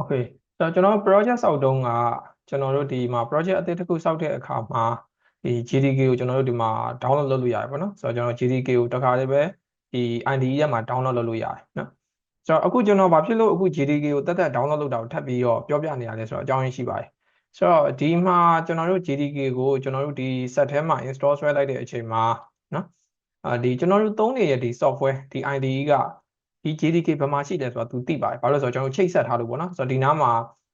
Okay ဆိုတော့ကျွန်တော် project ဆောက်တုန်းကကျွန်တော်တို့ဒီမှာ project အသစ်တစ်ခုဆောက်တဲ့အခါမှာဒီ GDK ကိုကျွန်တော်တို့ဒီမှာ download လုပ်လို့ရတယ်ပေါ့နော်ဆိုတော့ကျွန်တော် GDK ကိုတခါလေးပဲဒီ IDE ထဲမှာ download လုပ်လို့ရတယ်နော်ဆိုတော့အခုကျွန်တော်ဘာဖြစ်လို့အခု GDK ကိုတက်တက် download လုပ်တာကိုထပ်ပြီးတော့ပြောပြနေရလဲဆိုတော့အကြောင်းရင်းရှိပါတယ်ဆိုတော့ဒီမှာကျွန်တော်တို့ GDK ကိုကျွန်တော်တို့ဒီ set ထဲမှာ install ဆွဲလိုက်တဲ့အချိန်မှာနော်အာဒီကျွန်တော်တို့သုံးနေတဲ့ဒီ software ဒီ IDE က ဒီ JDK ဘယ်မှာရှိလဲဆိုတော့ तू သိပါတယ်ဘာလို့လဲဆိုတော့ကျွန်တော်ချိတ်ဆက်ထားလို့ပေါ့နော်ဆိုတော့ဒီနားမှာ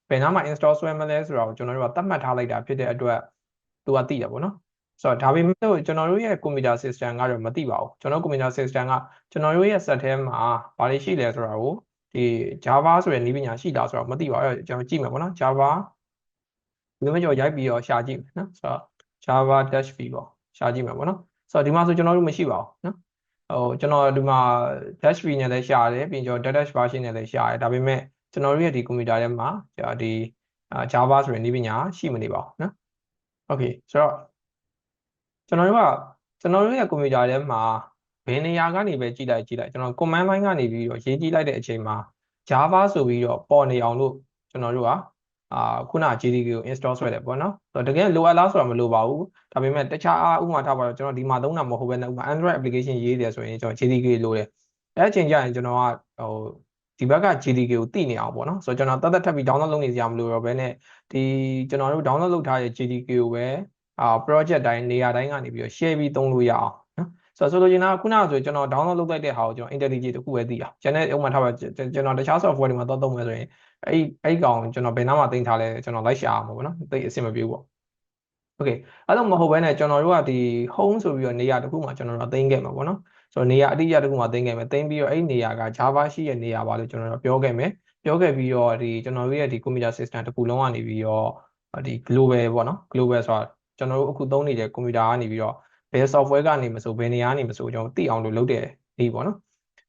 ဘယ်နားမှာ install ဆွဲမလဲဆိုတော့ကျွန်တော်တို့ကသတ်မှတ်ထားလိုက်တာဖြစ်တဲ့အတွက် तू ကသိတယ်ပေါ့နော်ဆိုတော့ဒါပေမဲ့ကျွန်တော်တို့ရဲ့ computer system ကတော့မသိပါဘူးကျွန်တော် computer system ကကျွန်တော်တို့ရဲ့ set ထဲမှာဘာတွေရှိလဲဆိုတာကိုဒီ Java ဆိုတဲ့နည်းပညာရှိလားဆိုတော့မသိပါဘူးကျွန်တော်ကြည့်မယ်ပေါ့နော် Java ဒီမှာကျွန်တော်ရိုက်ပြီးတော့ရှာကြည့်မယ်နော်ဆိုတော့ Java-v ပေါ့ရှာကြည့်မယ်ပေါ့နော်ဆိုတော့ဒီမှာဆိုကျွန်တော်တို့မရှိပါဘူးနော် ဟိုကျွန်တော်ဒီမှာ dash v နဲ့လည်းရှာတယ်ပြီးကျွန်တော် dash version နဲ့လည်းရှာတယ်ဒါပေမဲ့ကျွန်တော်တို့ရဲ့ဒီကွန်ပျူတာထဲမှာဒီ Java ဆိုတဲ့နည်းပညာရှိမနေပါဘူးနော် Okay ဆိုတော့ကျွန်တော်တို့ကကျွန်တော်တို့ရဲ့ကွန်ပျူတာထဲမှာဘယ်နေရာကနေပဲကြည့်လိုက်ကြည့်လိုက်ကျွန်တော် command line ကနေပြီးတော့ရေးကြည့်လိုက်တဲ့အချိန်မှာ Java ဆိုပြီးတော့ပေါ်နေအောင်လို့ကျွန်တော်တို့က အာခုန JDK ကို install ဆွဲတယ်ပေါ့နော်ဆိုတော့တကယ်လိုအပ်လားဆိုတာမလိုပါဘူးဒါပေမဲ့တခြားဥပမာထားပါတော့ကျွန်တော်ဒီမှာသုံးတာမဟုတ်ဘဲနဲ့ဥပမာ Android application ရေးတယ်ဆိုရင်ကျွန်တော် JDK လိုတယ်အဲ့အချိန်ကျရင်ကျွန်တော်ကဟိုဒီဘက်က JDK ကိုသိနေအောင်ပေါ့နော်ဆိုတော့ကျွန်တော်တတ်တတ်ထပ်ပြီး download လုပ်နေစရာမလိုတော့ဘဲနဲ့ဒီကျွန်တော်တို့ download လုပ်ထားတဲ့ JDK ကိုပဲအာ project တိုင်းနေရာတိုင်းကနေပြီးတော့ share ပြီးသုံးလို့ရအောင်နော် ဆိုတော့ဆိုလိုချင်တာကခုနကဆိုကျွန်တော် download လုပ်လိုက်တဲ့ဟာကိုကျွန်တော် IntelliJ တခုပဲသိအောင်ကျန်တဲ့ဥပမာထားပါကျွန်တော်တခြား software တွေမှာတော့သုံးမယ်ဆိုရင်အဲ့အဲ့ကောင်ကျွန်တော်ဘယ်နားမှာတင်ထားလဲကျွန်တော်လိုက်ရှာအောင်ပေါ့နော်သိအဆင်မပြေဘူးပေါ့ Okay အဲ့လိုမဟုတ်ဘဲနဲ့ကျွန်တော်တို့ကဒီ home ဆိုပြီးတော့နေရာတစ်ခုမှာကျွန်တော်တို့သိမ်းခဲ့မှာပေါ့နော်ဆိုတော့နေရာအတိအကျတစ်ခုမှာသိမ်းခဲ့မယ်သိမ်းပြီးတော့အဲ့နေရာက Java ရှိတဲ့နေရာပါလို့ကျွန်တော်တို့ပြောခဲ့မယ်ပြောခဲ့ပြီးတော့ဒီကျွန်တော်တို့ရဲ့ဒီ computer system တစ်ခုလုံးကနေပြီးတော့ဒီ global ပေါ့နော် global ဆိုတာကျွန်တော်တို့အခုသုံးနေတဲ့ computer ကနေပြီးတော့ ဘယ် software ကနေမဆိုဘယ်နေရာကနေမဆိုကျွန်တော်သိအောင်လို့လုပ်တဲ့ဒီပေါ့နော်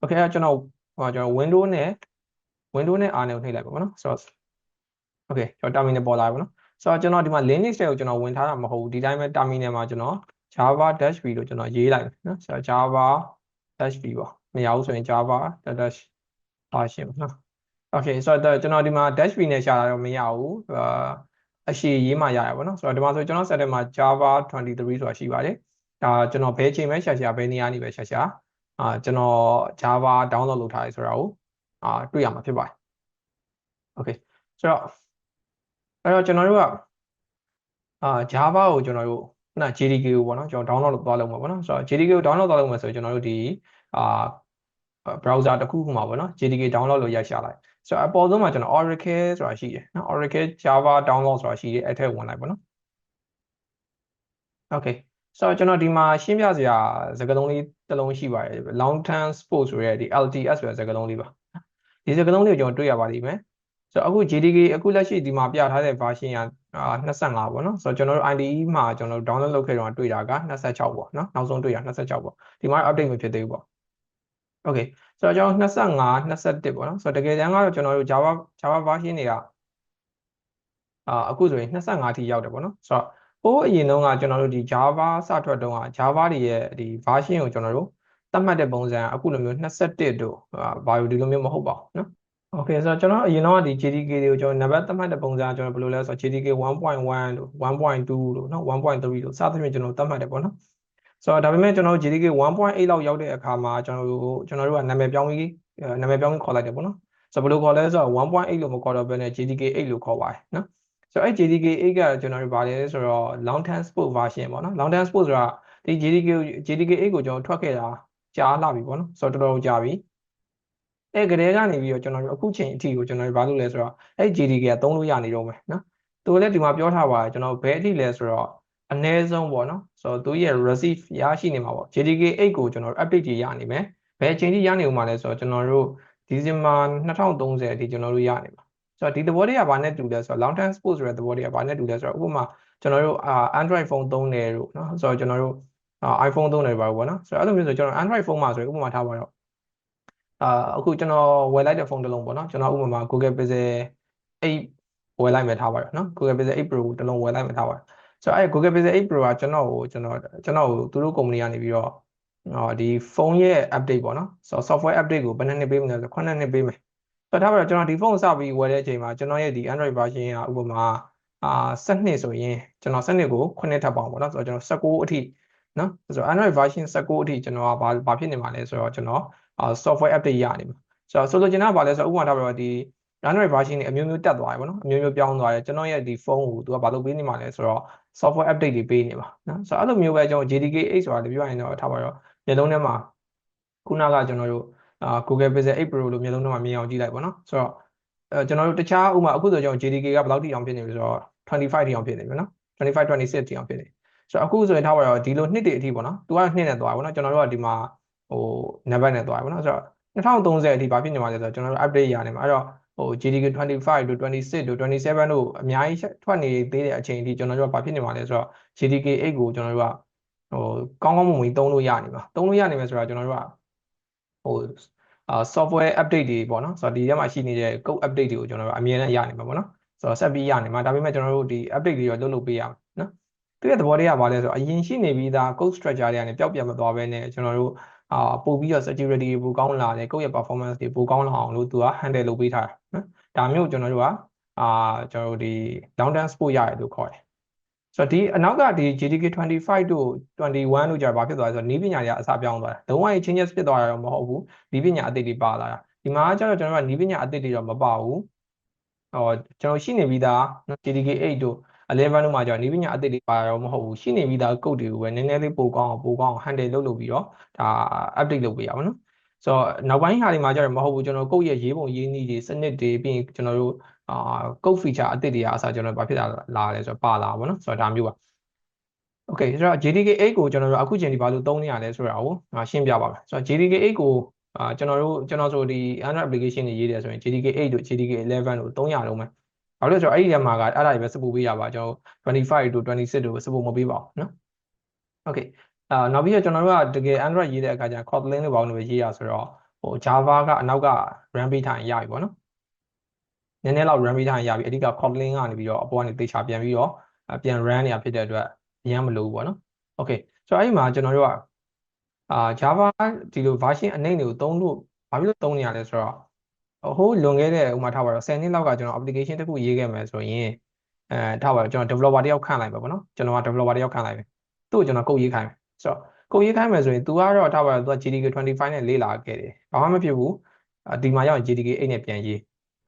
Okay အဲ့ကျွန်တော်ဟိုကျွန်တော် window နဲ့ window နဲ့ R နဲ့ကိုနှိပ်လိုက်ပါပေါ့နော်ဆိုတော့ okay ကျွန်တော် terminal ပေါ်လာပြီပေါ့နော်ဆိုတော့ကျွန်တော်ဒီမှာ Linux တွေကိုကျွန်တော်ဝင်ထားတာမဟုတ်ဘူးဒီတိုင်းပဲ terminal မှာကျွန်တော် java-v လို့ကျွန်တော်ရေးလိုက်မယ်နော်ဆိုတော့ java-v ပေါ့မရဘူးဆိုရင် java dash version ပေါ့နော် okay ဆိုတော့ကျွန်တော်ဒီမှာ dash v နဲ့ရှာတာတော့မရဘူးအာအရှိရေးမှရရပါတော့ဆိုတော့ဒီမှာဆိုကျွန်တော် set ထဲမှာ java 23ဆိုတာရှိပါတယ် ဒါကျွန်တော်ဘယ်ချိန်ပဲရှာရှာဘယ်နေရာနေပဲရှာရှာအာကျွန်တော် java download လုပ်ထားရဲဆိုတာကိုအာတွေ့ရမှာဖြစ်ပါတယ် okay ဆိုတော့အဲ့တော့ကျွန်တော်တို့ကအာ Java ကိုကျွန်တော်တို့ခုန JDK ကိုပေါ့နော်ကျွန်တော် download လုပ်သွားလုပ်မှာပေါ့နော်ဆိုတော့ JDK ကို download သွားလုပ်မှာဆိုကျွန်တော်တို့ဒီအာ browser တစ်ခုခုမှာပေါ့နော် JDK download လို့ရိုက်ရှာလိုက်ဆိုတော့အပေါ်ဆုံးမှာကျွန်တော် Oracle ဆိုတာရှိတယ်နော် Oracle Java download ဆိုတာရှိတယ်အဲ့ထက်ဝင်လိုက်ပေါ့နော် Okay ဆိုတော့ကျွန်တော်ဒီမှာရှင်းပြစရာစကားလုံးလေးတစ်လုံးရှိပါတယ် long term sport ဆိုရဲဒီ LTS ဆိုတဲ့စကားလုံးလေးပါဒီစကားလုံးလေးကိုကျွန်တော်တွေ့ရပါလိမ့်မယ်ဆိုတော့အခု JDK အခုလက်ရှိဒီမှာပြထားတဲ့ version က25ပေါ့နော်ဆိုတော့ကျွန်တော်တို့ IDE မှာကျွန်တော်တို့ download လုပ်ခဲ့တော့တွေ့တာက26ပေါ့နော်နောက်ဆုံးတွေ့တာ26ပေါ့ဒီမှာ update မဖြစ်သေးဘူးပေါ့ Okay ဆိုတော့ကျွန်တော်25 21ပေါ့နော်ဆိုတော့တကယ်တမ်းကတော့ကျွန်တော်တို့ Java Java version တွေကအာအခုဆိုရင်25ထိရောက်တယ်ပေါ့နော်ဆိုတော့ဟိုးအရင်တုန်းကကျွန်တော်တို့ဒီ Java စထွက်တုန်းက Java တွေရဲ့ဒီ version ကိုကျွန်တော်တို့သတ်မှတ်တဲ့ပုံစံအခုလိုမျိုး21တို့ဘာလို့ဒီလိုမျိုးမဟုတ်ပါဘူးနော်โอเคဆိုတော့ကျွန်တော်အရင်တော့ဒီ JDK တွေကိုကျွန်တော်နံပါတ်သတ်မှတ်တဲ့ပုံစံကျွန်တော်ဘယ်လိုလဲဆိုတော့ JDK 1.1လို့1.2လို့နော်1.3လို့စသဖြင့်ကျွန်တော်သတ်မှတ်တယ်ပေါ့နော်ဆိုတော့ဒါပေမဲ့ကျွန်တော်တို့ JDK 1.8လောက်ရောက်တဲ့အခါမှာကျွန်တော်တို့ကျွန်တော်တို့ကနာမည်ပြောင်းပြီးနာမည်ပြောင်းပြီးခေါ်လိုက်တယ်ပေါ့နော်ဆိုတော့ဘယ်လိုခေါ်လဲဆိုတော့1.8လို့မခေါ်တော့ဘဲနဲ့ JDK 8လို့ခေါ်ပါတယ်နော် ဆိုတော့အဲ့ JDK 8ကကျွန်တော်တို့ဗာလဲဆိုတော့ long term sport version ပေါ့နော် long term sport ဆိုတာဒီ JDK JDK 8ကိုကျွန်တော်ထွက်ခဲ့တာကြားလာပြီပေါ့နော်ဆိုတော့တော်တော်ကြာပြီအဲ့ကလေးကနေပြီးတော့ကျွန်တော်တို့အခုချိန်အထိကိုကျွန်တော်တို့ဘာလုပ်လဲဆိုတော့အဲ့ GDK ကသုံးလို့ရနေတော့မယ်နော်သူလည်းဒီမှာပြောထားပါတယ်ကျွန်တော်ဘယ်အထိလဲဆိုတော့အနည်းဆုံးပေါ့နော်ဆိုတော့သူရဲ့ receive ရရှိနေမှာပေါ့ GDK 8ကိုကျွန်တော်တို့ update တွေရနေမယ်ဘယ်အချိန်ထိရနေဦးမှာလဲဆိုတော့ကျွန်တော်တို့ဒီဇင်ဘာ2030အထိကျွန်တော်တို့ရနေမှာ ဆိုတော့ဒီသဘောတရားဘာနဲ့တူလဲဆိုတော့ long term sports ဆိုတဲ့သဘောတရားဘာနဲ့တူလဲဆိုတော့ဥပမာကျွန်တော်တို့ Android phone သုံးတယ်လို့နော်ဆိုတော့ကျွန်တော်တို့ iPhone သုံးတယ်ပါဘောနော်ဆိုတော့အဲ့လိုမျိုးဆိုကျွန်တော် Android phone မှာဆိုရင်ဥပမာထားပါတော့အာအခုကျွန်တော်ဝယ်လိုက်တဲ့ဖုန်းတစ်လုံးပေါ့နော်ကျွန်တော်ဥပမာ Google Pixel 8ဝယ်လိုက်မယ်ထားပါတော့နော် Google Pixel 8 Pro တစ်လုံးဝယ်လိုက်မယ်ထားပါတော့ဆိုတော့အဲ့ Google Pixel 8 Pro ကကျွန်တော်ကိုကျွန်တော်ကျွန်တော်ကိုသူတို့ကုမ္ပဏီကနေပြီးတော့ဟောဒီဖုန်းရဲ့ update ပေါ့နော်ဆိုတော့ software update ကိုဘယ်နှစ်နှစ်ပေးမလဲဆို9နှစ်ပေးမယ် ဆိုတော့ဒါပေမဲ့ကျွန်တော်ဒီဖုန်းစပြီးဝယ်တဲ့အချိန်မှာကျွန်တော်ရဲ့ဒီ Android version ကဥပမာအာ12ဆိုရင်ကျွန်တော်12ကို9ထပ်ပေါင်းပေါ့နော်ဆိုတော့ကျွန်တော်19အထိနော်ဆိုတော့ Android version 19အထိကျွန်တော်ကဘာဘာဖြစ်နေမှာလဲဆိုတော့ကျွန်တော်အာ software update ရနေမှာဆိုတော့ဆိုလိုချင်တာကဘာလဲဆိုတော့ဥပမာထားပြတော့ဒီ Android version တွေအမျိုးမျိုးတက်သွားတယ်ပေါ့နော်အမျိုးမျိုးပြောင်းသွားတယ်ကျွန်တော်ရဲ့ဒီဖုန်းကိုသူကဘာလုပ်ပေးနေမှာလဲဆိုတော့ software update တွေပေးနေမှာနော်ဆိုတော့အဲ့လိုမျိုးပဲကျွန်တော် JDK 8ဆိုတာပြောရရင်တော့ထားပါတော့မျိုးလုံးထဲမှာခုနကကျွန်တော်တို့အာ Google Pixel 8 Pro လို့မျိုးလုံးထဲမှာမြင်အောင်ကြည့်လိုက်ပေါ့နော်ဆိုတော့အဲကျွန်တော်တို့တခြားဥမာအခုဆိုကျွန်တော် JDK ကဘယ်လောက်ထိအောင်ဖြစ်နေပြီဆိုတော့25ထိအောင်ဖြစ်နေပြီနော်25 26ထိအောင်ဖြစ်နေဆိုတော့အခုဆိုရင်ထားပါတော့ဒီလိုနှစ်တွေအထိပေါ့နော်သူကနှစ်နဲ့သွားပေါ့နော်ကျွန်တော်တို့ကဒီမှာဟိုနံပါတ်နဲ့သွားပေါ့နော်ဆိုတော့2030အထိဘာဖြစ်နေမှာလဲဆိုတော့ကျွန်တော်တို့ update ရနေမှာအဲ့တော့ဟို GDK 25တို့26တို့27တို့အများကြီးထွက်နေသေးတဲ့အချိန်အထိကျွန်တော်တို့ကဘာဖြစ်နေမှာလဲဆိုတော့ GDK 8ကိုကျွန်တော်တို့ကဟိုကောင်းကောင်းမွန်မွန်သုံးလို့ရနေမှာသုံးလို့ရနေမှာဆိုတော့ကျွန်တော်တို့က ဟိုအာ software update တွေပေါ့နော်ဆိုတော့ဒီထဲမှာရှိနေတဲ့ code update တွေကိုကျွန်တော်တို့အမြဲတမ်းရနေမှာပေါ့နော်ဆိုတော့ဆက်ပြီးရနေမှာဒါပေမဲ့ကျွန်တော်တို့ဒီ update တွေတော့လုပ်လုပ်ပေးရမှာနော်သူရဲ့သဘောတရားကဘာလဲဆိုတော့အရင်ရှိနေပြီးသား code structure တွေကနေပျောက်ပြတ်မသွားဘဲနဲ့ကျွန်တော်တို့အာပို့ပြီးတော့ security ပိုကောင်းလာတယ်ကိုယ့်ရဲ့ performance တွေပိုကောင်းလာအောင်လို့သူက handle လုပ်ပေးထားတာနော်ဒါမျိုးကျွန်တော်တို့ကအာကျွန်တော်တို့ဒီ long term support ရတယ်လို့ခေါ်တယ် ဆိုတော့ဒီအနောက်ကဒီ GDK 25တို့21တို့ကြာဘာဖြစ်သွားလဲဆိုတော့နီးပညာတွေကအစပြောင်းသွားတယ်လုံးဝ changes ဖြစ်သွားတာတော့မဟုတ်ဘူးနီးပညာအသစ်တွေပါလာတာဒီမှာကျတော့ကျွန်တော်တို့ကနီးပညာအသစ်တွေတော့မပါဘူးဟောကျွန်တော်ရှိနေပြီးသား GDK 8တို့11တို့မှာကျတော့နီးပညာအသစ်တွေပါတော့မဟုတ်ဘူးရှိနေပြီးသား code တွေကိုပဲနည်းနည်းလေးပိုကောင်းအောင်ပိုကောင်းအောင် handle လုပ်လုပ်ပြီးတော့ဒါ update လုပ်ပေးရပါတော့ဆိုတော့နောက်ပိုင်းဟာတွေမှာကျတော့မဟုတ်ဘူးကျွန်တော်ကုတ်ရဲ့ရေးပုံရေးနည်းတွေစနစ်တွေပြီးရင်ကျွန်တော်တို့ အာကုတ် feature အသစ်တွေအားအစားကျွန်တော်ဘာဖြစ်လာလာလဲဆိုတော့ပါလာပါတော့ဆိုတော့ဒါမျိုးပါ Okay ဆိုတော့ JDK 8 ကိုကျွန်တော်တို့အခုချိန်ဒီဘာလို့သုံးနေရလဲဆိုတာကိုရှင်းပြပါမယ်ဆိုတော့ JDK 8 ကိုအာကျွန်တော်တို့ကျွန်တော်ဆိုဒီ Android application တွေရေးတယ်ဆိုရင် JDK 8 တို့ JDK 11 တို့သုံးရလုံးမယ်ဘာလို့လဲဆိုတော့အဲ့ဒီထဲမှာကအဲ့ဒါတွေပဲ support ပေးရပါကျွန်တော်25တို့26တို့ support မပေးပါဘူးနော် Okay အာနောက်ပြီးတော့ကျွန်တော်တို့ကတကယ် Android ရေးတဲ့အခါကျ Kotlin တွေပေါင်းလို့ပဲရေးရဆိုတော့ဟို Java ကအနောက်က run ပေးထားရင်ရပြီပေါ့နော် နည်းနည်းလောက် run ပေးထားရင်ရပြီအဓိက Kotlin ကနေပြီးတော့အပေါ်ကနေသေချာပြန်ပြီးတော့ပြန် run နေရဖြစ်တဲ့အတွက်အရင်မလို့ပေါ့နော် Okay ဆိုတော့အဲ့ဒီမှာကျွန်တော်တို့ကအာ Java ဒီလို version အနှိမ့်တွေကိုသုံးလို့ဘာဖြစ်လို့သုံးနေရလဲဆိုတော့ဟိုလွန်ခဲ့တဲ့ဥမာထားပါတော့10နှစ်လောက်ကကျွန်တော် application တစ်ခုရေးခဲ့မယ်ဆိုရင်အဲထားပါတော့ကျွန်တော် developer တယောက်ခန့်လိုက်ပဲပေါ့နော်ကျွန်တော်က developer တယောက်ခန့်လိုက်ပဲသူ့ကိုကျွန်တော် code ရေးခိုင်းမယ်ဆိုတော့ code ရေးခိုင်းမယ်ဆိုရင် तू ကတော့ထားပါတော့ तू က GDK 25နဲ့လေ့လာခဲ့တယ်ဘာမှမဖြစ်ဘူးဒီမှာရောက်ရင် GDK 8နဲ့ပြန်ရေး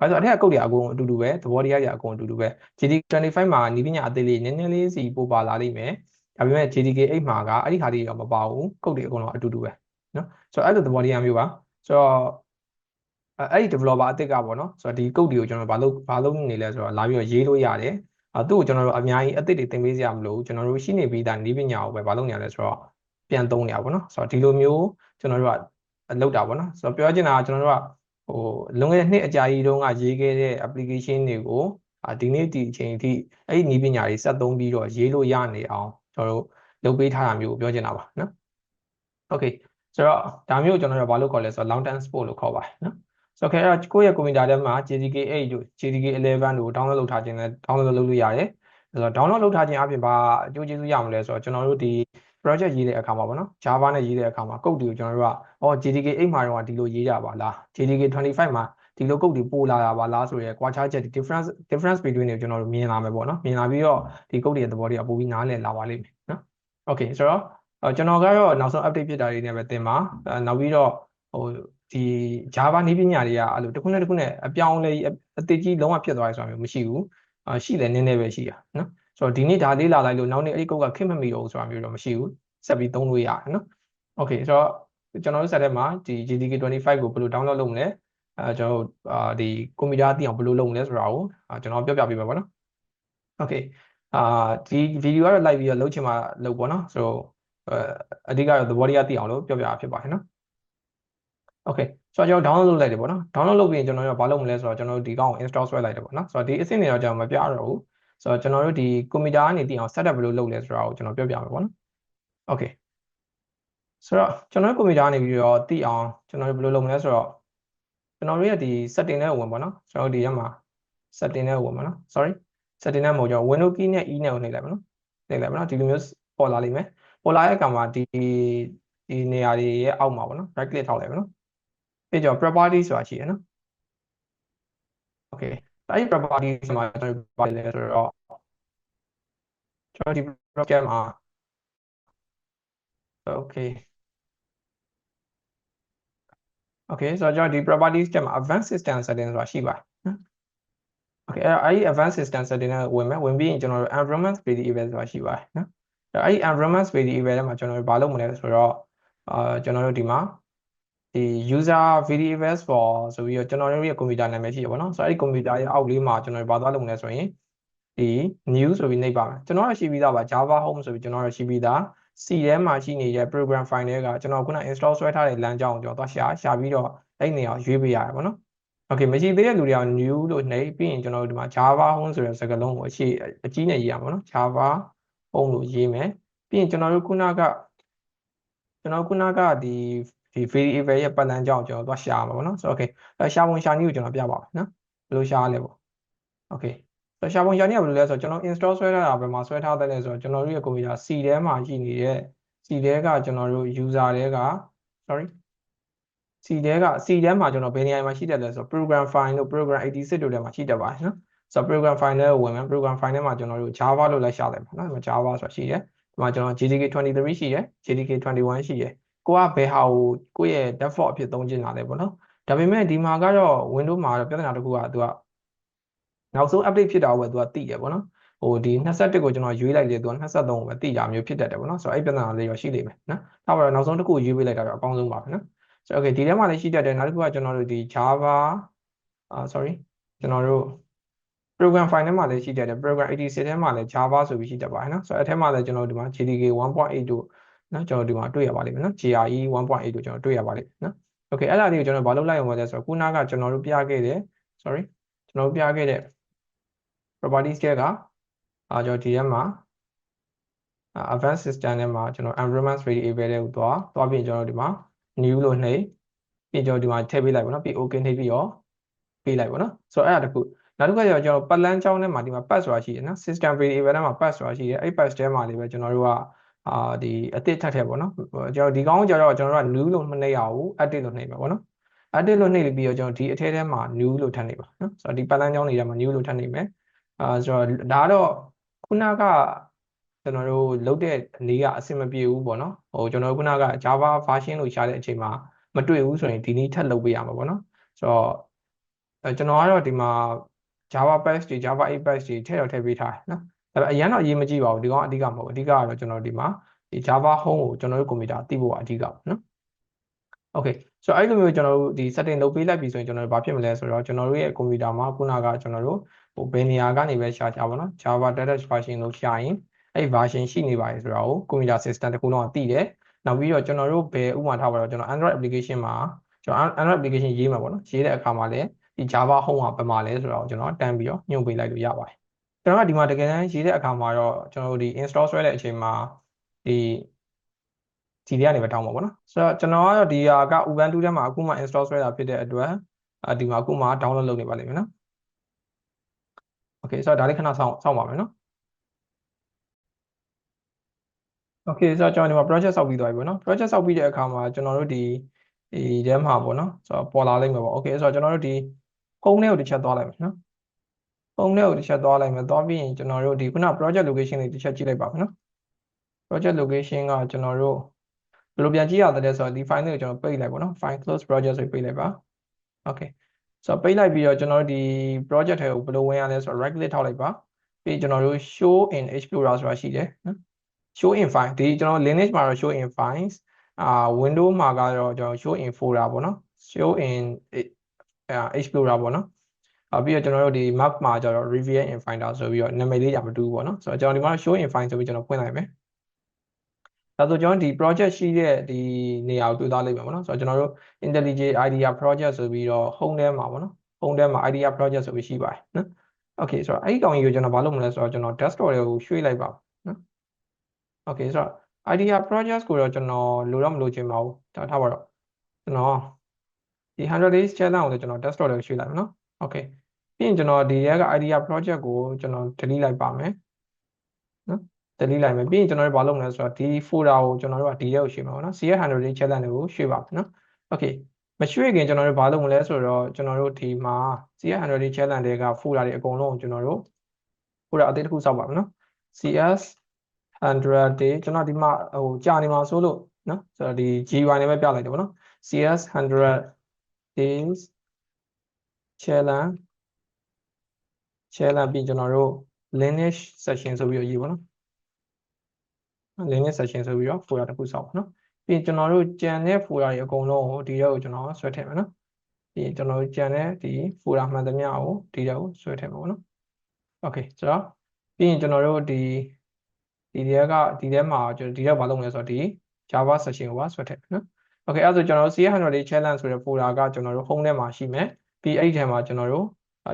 ။ဘာလို့အထက်အကုတ်တွေအကုန်အတူတူပဲသဘောတရားတွေအကုန်အတူတူပဲ GD25 မှာနီးပညာအသေးလေးနည်းနည်းလေးစီပို့ပါလာလိမ့်မယ်။ဒါပေမဲ့ GDK8 မှာကအဲ့ဒီဟာတွေတော့မပါဘူး။ကုတ်တွေအကုန်လုံးအတူတူပဲ။နော်။ဆိုတော့အဲ့လိုသဘောတရားမျိုးပါ။ဆိုတော့အဲ့ဒီ developer အသစ်ကပေါ့နော်။ဆိုတော့ဒီကုတ်တွေကိုကျွန်တော်ဘာလို့ဘာလို့နေလဲဆိုတော့လာပြီးတော့ရေးလို့ရတယ်။အဲသူ့ကိုကျွန်တော်တို့အများကြီးအသစ်တွေသင်ပေးစရာမလိုဘူး။ကျွန်တော်တို့ရှိနေပြီးသားနီးပညာကိုပဲဘာလို့ညာလဲဆိုတော့ပြန်သုံးနေတာပေါ့နော်။ဆိုတော့ဒီလိုမျိုးကျွန်တော်တို့ကလောက်တာပေါ့နော်။ဆိုတော့ပြောချင်တာကကျွန်တော်တို့က ဟိုလွန်ခဲ့တဲ့နှစ်အကြာကြီးတုန်းကရေးခဲ့တဲ့ application တွေကိုဒီနေ့ဒီအချိန်အထိအဲ့ဒီနီးပညာတွေစက်သုံးပြီးတော့ရေးလို့ရနေအောင်ကျွန်တော်တို့လုပ်ပေးထားတာမျိုးကိုပြောချင်တာပါနော် Okay ဆိုတော့ဒါမျိုးကိုကျွန်တော်တို့ဘာလို့ခေါ်လဲဆိုတော့ long term support လို့ခေါ်ပါတယ်နော်ဆိုတော့ခင်ဗျားကိုယ့်ရဲ့ကွန်ပျူတာထဲမှာ JDK 8တို့ JDK 11တို့ download လုပ်ထားခြင်းနဲ့ download လုပ်လို့ရတယ်ဆိုတော့ download လုပ်ထားခြင်းအပြင်ဘာအကျိုးကျေးဇူးရမလဲဆိုတော့ကျွန်တော်တို့ဒီ project ရေးတဲ့အခါမှာပေါ့နော် Java နဲ့ရေးတဲ့အခါမှာ code တွေကိုကျွန်တော်တို့ကအော် JDK 8မှာတော့ဒီလိုရေးကြပါလား JDK 25မှာဒီလို code တွေပို့လာတာပါလားဆိုရဲကွာခြားချက် difference difference between တွေကျွန်တော်တို့မြင်လာမယ်ပေါ့နော်မြင်လာပြီးတော့ဒီ code တွေရဲ့သဘောတွေကပိုပြီးနားလည်လာပါလိမ့်မယ်နော် Okay ဆိုတော့ကျွန်တော်ကတော့နောက်ဆုံး update ဖြစ်တာတွေနဲ့ပဲသင်ပါနောက်ပြီးတော့ဟိုဒီ Java နည်းပညာတွေကအဲ့လိုတစ်ခုနဲ့တစ်ခုနဲ့အပြောင်းလဲအသေးကြီးလုံးဝဖြစ်သွားရဆိုတာမျိုးမရှိဘူးအာရှိတယ်နည်းနည်းပဲရှိတာနော် ဆိုတော့ဒီနေ့ဒါလေးလာလိုက်လို့နောက်နေ့အဲ့ဒီကုတ်ကခက်မမီတော့ဆိုတာမျိုးတော့မရှိဘူးဆက်ပြီးသုံးလို့ရတယ်နော် Okay ဆိုတော့ကျွန်တော်တို့ဆက်ထဲမှာဒီ GDK 25ကိုဘယ်လို download လုပ်မလဲအဲကျွန်တော်တို့အာဒီကွန်ပျူတာသိအောင်ဘယ်လိုလုပ်မလဲဆိုတာကိုကျွန်တော်ပြောပြပေးပါပါနော် Okay အာဒီဗီဒီယိုကတော့ live ပြီးတော့လုပ်ချင်မှလုပ်ပေါ့နော်ဆိုတော့အဓိကတော့သဘောတရားသိအောင်လို့ပြောပြတာဖြစ်ပါတယ်နော် Okay ဆိုတော့ကျွန်တော် download လုပ်လိုက်တယ်ပေါ့နော် download လုပ်ပြီးရင်ကျွန်တော်တို့ဘာလုပ်မလဲဆိုတော့ကျွန်တော်တို့ဒီကောင်ကို install ဆွဲလိုက်တယ်ပေါ့နော်ဆိုတော့ဒီအဆင့်တွေတော့ကျွန်တော်မပြတော့ဘူး ဆိုတော့ကျွန်တော်တို့ဒီကွန်ပျူတာကနေသိအောင် setup ဘယ်လိုလုပ်လဲဆိုတာကိုကျွန်တော်ပြောပြမယ်ပေါ့နော် Okay ဆိုတော့ကျွန်တော်ကွန်ပျူတာကနေပြီးတော့သိအောင်ကျွန်တော်တို့ဘယ်လိုလုပ်မလဲဆိုတော့ကျွန်တော်တို့ရဲ့ဒီ setting နဲ့ဝင်ပေါ့နော်ကျွန်တော်တို့ဒီရက်မှာ setting နဲ့ဝင်ပေါ့နော် sorry setting နဲ့မဟုတ်ကျွန်တော် window key နဲ့ e နဲ့ကိုနှိပ်လိုက်ပါနော်နှိပ်လိုက်ပါနော်ဒီလိုမျိုးပေါ်လာလိမ့်မယ်ပေါ်လာတဲ့အခါမှာဒီဒီနေရာတွေရဲ့အောက်မှာပေါ့နော် right click ထောက်လိုက်ပါနော်ပြီးတော့ property ဆိုတာရှိရနော် okay အဲ့ဒီ properties မှာကျွန်တော်ပါလဲဆိုတော့ကျွန်တော်ဒီ project မှာ okay okay ဆိုတော့ကျွန်တော်ဒီ properties တက်မှာ advanced system setting ဆိုတာရှိပါတယ်နော် okay အဲ့ဒီ advanced system setting နဲ့ဝင်မယ်ဝင်ပြီးရင်ကျွန်တော်တို့ environment variable ဆိုတာရှိပါတယ်နော်အဲ့ဒီ environment variable ထဲမှာကျွန်တော်တို့ဘာလုပ်မလဲဆိုတော့အာကျွန်တော်တို့ဒီမှာ ဒီ user variables for ဆိုပြီးတော့ကျွန်တော်တို့ရဲ့ computer နာမည်ရှိတယ်ပေါ့နော်ဆိုတော့အဲ့ဒီ computer ရဲ့အောက်လေးမှာကျွန်တော်တို့ဘာသွားလုပ်မလဲဆိုရင်ဒီ new ဆိုပြီးနှိပ်ပါမယ်ကျွန်တော်ရရှိပြီးသားပါ java home ဆိုပြီးကျွန်တော်ရရှိပြီးသား C ထဲမှာရှိနေတဲ့ program file တွေကကျွန်တော်ခုန install ဆွဲထားတဲ့လမ်းကြောင်းကိုကျွန်တော်သွားရှာရှာပြီးတော့အဲ့နေရာရွေးပေးရတယ်ပေါ့နော် Okay မရှိသေးတဲ့လူတွေက new လို့နှိပ်ပြီးရင်ကျွန်တော်တို့ဒီမှာ java home ဆိုတဲ့စကားလုံးကိုအရှိအကြီးနဲ့ရေးရမှာပေါ့နော် java home လို့ရေးမယ်ပြီးရင်ကျွန်တော်တို့ခုနကကျွန်တော်ခုနကဒီ ဒီ variable ရဲ့ပတ်လမ်းကြောင်းကိုကျွန်တော်သွားရှာမှာပေါ့နော်ဆိုတော့ okay အဲရှာပုံရှာနည်းကိုကျွန်တော်ပြပါမယ်နော်ဘယ်လိုရှာရလဲပေါ့ okay ဆိုတော့ရှာပုံရှာနည်းကဘယ်လိုလဲဆိုတော့ကျွန်တော် install ဆွဲထားတာဘယ်မှာဆွဲထားတယ်လဲဆိုတော့ကျွန်တော်တို့ရဲ့ computer C ထဲမှာရှိနေတဲ့ C ထဲကကျွန်တော်တို့ user ထဲက sorry C ထဲက C ထဲမှာကျွန်တော်ဘယ်နေရာမှာရှိတယ်လဲဆိုတော့ program file တို့ program 86တို့ထဲမှာရှိတတ်ပါတယ်နော်ဆိုတော့ program file ထဲကိုဝင်မယ် program file ထဲမှာကျွန်တော်တို့ Java လို့လိုက်ရှာတယ်ပေါ့နော်ဒီမှာ Java ဆိုတာရှိတယ်ဒီမှာကျွန်တော် JDK 23ရှိတယ် JDK 21ရှိတယ် ကိုကဘယ်ဟာကိုကိုယ့်ရဲ့ default အဖြစ်သုံးချင်တာလဲပေါ့နော်ဒါပေမဲ့ဒီမှာကတော့ Windows မှာပြဿနာတစ်ခုကသူကနောက်ဆုံး update ဖြစ်တာကိုပဲသူကသိရပေါ့နော်ဟိုဒီ21ကိုကျွန်တော်ရွေးလိုက်လေသူက23ကိုပဲသိကြမျိုးဖြစ်တတ်တယ်ပေါ့နော်ဆိုတော့အဲ့ပြဿနာလေးရောရှိလိမ့်မယ်နော်ဒါပါတော့နောက်ဆုံးတစ်ခုရွေးပေးလိုက်တာတော့အကောင်းဆုံးပါပဲနော်ဆိုတော့ okay ဒီထဲမှာလည်းရှိတတ်တယ်နောက်တစ်ခုကကျွန်တော်တို့ဒီ Java အာ sorry ကျွန်တော်တို့ program file ထဲမှာလည်းရှိတတ်တယ် program 86ထဲမှာလည်း Java ဆိုပြီးရှိတတ်ပါတယ်နော်ဆိုတော့အထက်မှာလည်းကျွန်တော်ဒီမှာ JDK 1.8တို့ နော်ကျွန်တော်ဒီမှာတွေ့ရပါလိမ့်မယ်နော် GRE 1.8တို့ကျွန်တော်တွေ့ရပါလိမ့်မယ်နော် okay အဲ့ဒါလေးကိုကျွန်တော်ဘာလုပ်လိုက်အောင်လဲဆိုတော့ခုနကကျွန်တော်တို့ပြခဲ့တယ် sorry ကျွန်တော်တို့ပြခဲ့တဲ့ properties ကအာကျွန်တော်ဒီထဲမှာ advanced system ထဲမှာကျွန်တော် environment variable တွေကိုသွားသွားပြီးကျွန်တော်ဒီမှာ new လို့နှိပ်ပြီးကျွန်တော်ဒီမှာထည့်ပေးလိုက်ပါနော်ပြီး okay နှိပ်ပြီးတော့ပေးလိုက်ပါနော်ဆိုတော့အဲ့ဒါတခုနောက်တစ်ခါကျတော့ကျွန်တော်ပတ်လန်းချောင်းထဲမှာဒီမှာ pass ဆိုတာရှိတယ်နော် system variable ထဲမှာ pass ဆိုတာရှိတယ်အဲ့ pass ထဲမှာလေးပဲကျွန်တော်တို့က အာဒီအသစ်ထပ်ထည့်ပေါ့နော်ကျွန်တော်ဒီကောင်းကြတော့ကျွန်တော်တို့က new လို့မနှိပ်ရဘူး edit လို့နှိပ်မှာပေါ့နော် edit လို့နှိပ်ပြီးတော့ကျွန်တော်ဒီအထဲထဲမှာ new လို့ထပ်နှိပ်ပါနော်ဆိုတော့ဒီပတ်လန်းချောင်းတွေထဲမှာ new လို့ထပ်နှိပ်မယ်အာဆိုတော့ဒါတော့ခုနကကျွန်တော်တို့လုပ်တဲ့အနေကအဆင်မပြေဘူးပေါ့နော်ဟိုကျွန်တော်ခုနက Java version လို့ရှာတဲ့အချိန်မှာမတွေ့ဘူးဆိုရင်ဒီနည်းထပ်လုပ်ပေးရမှာပေါ့နော်ဆိုတော့အဲကျွန်တော်ကတော့ဒီမှာ Java patch တွေ Java 8 patch တွေထည့်တော့ထည့်ပေးထားတယ်နော် ဒါပေမဲ့အရင်တော့အရေးမကြီးပါဘူးဒီကောင်အဓိကမဟုတ်ဘူးအဓိကကတော့ကျွန်တော်ဒီမှာဒီ Java home ကိုကျွန်တော်တို့ကွန်ပျူတာသိဖို့အဓိကပေါ့နော် Okay ဆိုတော့အဲ့လိုမျိုးကျွန်တော်တို့ဒီ setting လုပ်ပေးလိုက်ပြီဆိုရင်ကျွန်တော်တို့ဘာဖြစ်မလဲဆိုတော့ကျွန်တော်တို့ရဲ့ကွန်ပျူတာမှာခုနကကျွန်တော်တို့ဟိုဘယ်နေရာကနေပဲရှာကြပါတော့ Java Database version လို့ရှာရင်အဲ့ version ရှိနေပါတယ်ဆိုတာကိုကွန်ပျူတာ system တစ်ခုလုံးကသိတယ်နောက်ပြီးတော့ကျွန်တော်တို့ဘယ်ဥပမာထားပါတော့ကျွန်တော် Android application မှာကျွန်တော် Android application ရေးမှာပေါ့နော်ရေးတဲ့အခါမှာလည်းဒီ Java home ကဘယ်မှာလဲဆိုတာကိုကျွန်တော်တန်းပြီးတော့ညွှန်ပေးလိုက်လို့ရပါတယ် ကျွန်တော်ကဒီမှာတကယ်တမ်းရေးတဲ့အခါမှာတော့ကျွန်တော်တို့ဒီ install ဆွဲတဲ့အချိန်မှာဒီဒီတွေကနေပဲတောင်းပါပေါ့နော်ဆိုတော့ကျွန်တော်ကတော့ဒီဟာက Ubuntu ထဲမှာအခုမှ install ဆွဲတာဖြစ်တဲ့အတွက်အဒီမှာအခုမှ download လုပ်နေပါလိမ့်မယ်နော် Okay ဆိုတော့ဒါလေးခဏစောင့်စောင့်ပါမယ်နော် Okay ဆိုတော့ကျွန်တော်ဒီမှာ project ဆောက်ပြီးသွားပြီပေါ့နော် project ဆောက်ပြီးတဲ့အခါမှာကျွန်တော်တို့ဒီဒီထဲမှာပေါ့နော်ဆိုတော့ပေါ်လာလိမ့်မယ်ပေါ့ Okay ဆိုတော့ကျွန်တော်တို့ဒီ home ထဲကိုတစ်ချက်သွားလိုက်မယ်နော် home ထဲကိုတစ်ချက်သွားလိုက်မယ်သွားပြီးရင်ကျွန်တော်တို့ဒီခုန project location လေးတစ်ချက်ကြည့်လိုက်ပါမယ်နော် project location ကကျွန်တော်တို့ဘယ်လိုပြန်ကြည့်ရတယ်လဲဆိုတော့ဒီ file လေးကိုကျွန်တော်ပိတ်လိုက်ပေါ့နော် file close project ဆိုပြီးပိတ်လိုက်ပါ Okay ဆိုတော့ပိတ်လိုက်ပြီးတော့ကျွန်တော်တို့ဒီ project ထဲကိုဘယ်လိုဝင်ရလဲဆိုတော့ right click ထောက်လိုက်ပါပြီးကျွန်တော်တို့ show in explorer ဆိုတာရှိတယ်နော် show in file ဒီကျွန်တော် Linux မှာတော့ show in files အာ Windows မှာကတော့ကျွန်တော် show in folder ပေါ့နော် show in explorer ပေါ့နော် အပြီးတော့ကျွန်တော်တို့ဒီ map မှာကျတော့ review in finder ဆိုပြီးတော့နာမည်လေးရမတူဘူးပေါ့နော်ဆိုတော့ကျွန်တော်ဒီမှာ show in file ဆိုပြီးကျွန်တော်ဖွင့်လိုက်မယ်ဒါဆိုကျွန်တော်ဒီ project ရှိတဲ့ဒီနေရာကိုတွေ့သွားလိမ့်မယ်ပေါ့နော်ဆိုတော့ကျွန်တော်တို့ IntelliJ IDEA project ဆိုပြီးတော့ home ထဲမှာပေါ့နော် home ထဲမှာ IDEA project ဆိုပြီးရှိပါတယ်နော် okay ဆိုတော့အဲ့ဒီကောင်ကြီးကိုကျွန်တော်ဘာလုပ်မလဲဆိုတော့ကျွန်တော် desktop တွေကိုရွှေ့လိုက်ပါနော် okay ဆိုတော့ idea project ကိုတော့ကျွန်တော်လိုတော့မလိုချင်ပါဘူးဒါထားပါတော့ကျွန်တော်ဒီ100 days challenge ကိုလည်းကျွန်တော် desktop တွေကိုရွှေ့လိုက်မယ်နော် okay ပြီးရင်ကျွန်တော်ဒီရဲက idea project ကိုကျွန်တော် delete လိုက်ပါမယ်နော် delete လိုက်မယ်ပြီးရင်ကျွန်တော်တို့ဘာလုပ်မလဲဆိုတော့ဒီ folder ကိုကျွန်တော်တို့ကဒီရဲကိုရွှေ့မှာပေါ့နော် CS100 days challenge ကိုရွှေ့ပါမယ်နော် okay မရွှေ့ခင်ကျွန်တော်တို့ဘာလုပ်မလဲဆိုတော့ကျွန်တော်တို့ဒီမှာ CS100 challenge တွေက folder တွေအကုန်လုံးကျွန်တော်တို့ folder အသေးတစ်ခုစောက်ပါမယ်နော် CS 100 day ကျွန်တော်ဒီမှာဟိုကြာနေမှာဆိုလို့နော်ဆိုတော့ဒီ GUI နဲ့ပဲပြလိုက်တယ်ပေါ့နော် CS 100 days challenge challenge ပြီးကျွန်တော်တို့ lineage session ဆိုပြီးတော့ရေးပါနော် lineage session ဆိုပြီးတော့ folder တစ်ခုစောက်ပါနော်ပြီးကျွန်တော်တို့ကြံတဲ့ folder တွေအကုန်လုံးကိုဒီထဲကိုကျွန်တော်ဆွဲထည့်မယ်နော်ပြီးကျွန်တော်တို့ကြံတဲ့ဒီ folder မှန်သမျှကိုဒီထဲကိုဆွဲထည့်မယ်ပေါ့နော် okay ဆိုတော့ပြီးရင်ကျွန်တော်တို့ဒီဒီထဲကဒီထဲမှာကျွန်တော်ဒီထဲဘာလုပ်မလဲဆိုတော့ဒီ Java section ကိုပါဆွဲထည့်မယ်နော် okay အဲ့ဒါဆိုကျွန်တော်တို့ C100 challenge ဆိုတဲ့ folder ကကျွန်တော်တို့ home ထဲမှာရှိမယ် ပြီးအဲ့ဒီထဲမှာကျွန်တော်တို့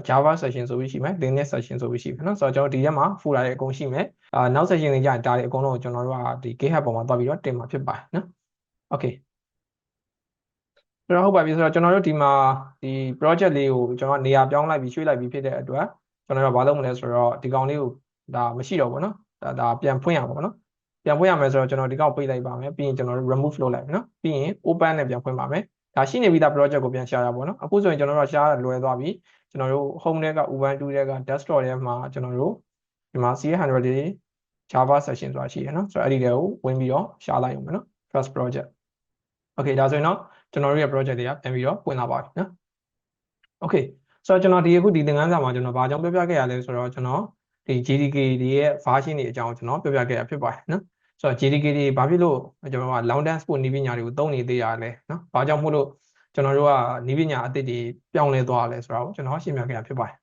Java section ဆိုပြီးရှိမယ် Linux section ဆိုပြီးရှိမယ်เนาะဆိုတော့ကျွန်တော်ဒီထဲမှာ folder တွေအကုန်ရှိမယ်အာနောက် section တွေကြာရင်ဒါတွေအကုန်လုံးကိုကျွန်တော်တို့ကဒီ GitHub ပေါ်မှာသွားပြီးတော့တင်မှာဖြစ်ပါတယ်เนาะ okay ဆိုတော့ဟုတ်ပါပြီဆိုတော့ကျွန်တော်တို့ဒီမှာဒီ project လေးကိုကျွန်တော်နေရာပြောင်းလိုက်ပြီးရွှေ့လိုက်ပြီးဖြစ်တဲ့အတွက်ကျွန်တော်တို့ဘာလုပ်မလဲဆိုတော့ဒီကောင်လေးကိုဒါမရှိတော့ဘူးเนาะဒါဒါပြန်ဖွင့်ရမှာပေါ့เนาะပြန်ဖွင့်ရမယ်ဆိုတော့ကျွန်တော်ဒီကောင်ပိတ်လိုက်ပါမယ်ပြီးရင်ကျွန်တော်တို့ remove လုပ်လိုက်မယ်เนาะပြီးရင် open နဲ့ပြန်ဖွင့်ပါမယ် ဒါရှိနေပြီးသား project ကိုပြန်ရှာတာပေါ့နော်အခုဆိုရင်ကျွန်တော်တို့ရှားလွယ်သွားပြီကျွန်တော်တို့ home ထဲက ubuntu ထဲက desktop ထဲမှာကျွန်တော်တို့ဒီမှာ c100 လေး java session ဆိုတာရှိရနော်ဆိုတော့အဲ့ဒီတွေကိုဝင်ပြီးတော့ရှားလိုက်အောင်မယ်နော် first project okay ဒါဆိုရင်တော့ကျွန်တော်တို့ရဲ့ project တွေကပြန်ပြီးတော့ဝင်လာပါပြီနော် okay ဆိုတော့ကျွန်တော်ဒီအခုဒီသင်ခန်းစာမှာကျွန်တော်ဘာကြောင့်ပြောပြခဲ့ရလဲဆိုတော့ကျွန်တော်ဒီ GDK တွေရဲ့ version တွေအကြောင်းကျွန်တော်ပြောပြခဲ့ရဖြစ်ပါတယ်နော် ဆိုတော့ JDK တွေဘာဖြစ်လို့ကျွန်တော်က long dance ပို့နည်းပညာတွေကိုသုံးနေသေးရလဲနော်ဘာကြောင့်မို့လို့ကျွန်တော်တို့ကနည်းပညာအသစ်တွေပြောင်းလဲသွားလဲဆိုတော့ကျွန်တော်ရှင်းပြခဲ့ရဖြစ်ပါတယ်